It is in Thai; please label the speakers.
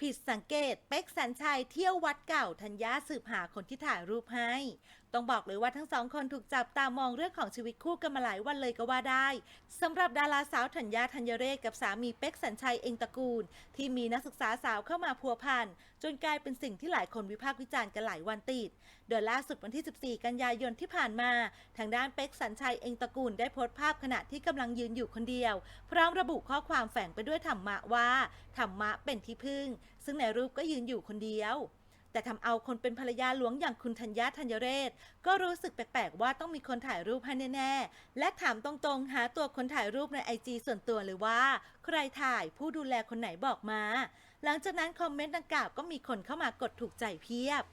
Speaker 1: ผิดสังเกตเป๊กสัญชัยเที่ยววัดเก่าธัญญาสืบหาคนที่ถ่ายรูปให้ ต้องบอกเลยว่าทั้งสองคนถูกจับตามองเรื่องของชีวิตคู่กันมาหลายวันเลยก็ว่าได้สำหรับดาราสาวธัญญาธัญเรศกับสามีเป๊กสัญชัยเองตระกูล ที่มีนักศึกษาสาวเข้ามาพัวพันจนกลายเป็นสิ่งที่หลายคนวิพากษ์วิจารณ์กันหลายวันติดโดยล่าสุดวันที่ 14 กันยายนที่ผ่านมา ทางด้านเป๊กสัญชัยเองตระกูลได้โพสต์ภาพขณะที่กำลังยืนอยู่คนเดียว พร้อมระบุข้อความแฝงไปด้วยธรรมะว่าธรรมะเป็นที่พึ่งซึ่งในรูปก็ยืนอยู่คนเดียว แต่ทำเอาคนเป็นภรรยาหลวงอย่างคุณธัญญาธัญเรศ ก็รู้สึกแปลกๆว่าต้องมีคนถ่ายรูปให้แน่ๆ และถามตรงๆ หาตัวคนถ่ายรูปในไอจีส่วนตัวเลยว่า ใครถ่ายผู้ดูแลคนไหนบอกมา หลังจากนั้นคอมเมนต์ดังกล่าวก็มีคนเข้ามากดถูกใจเพียบ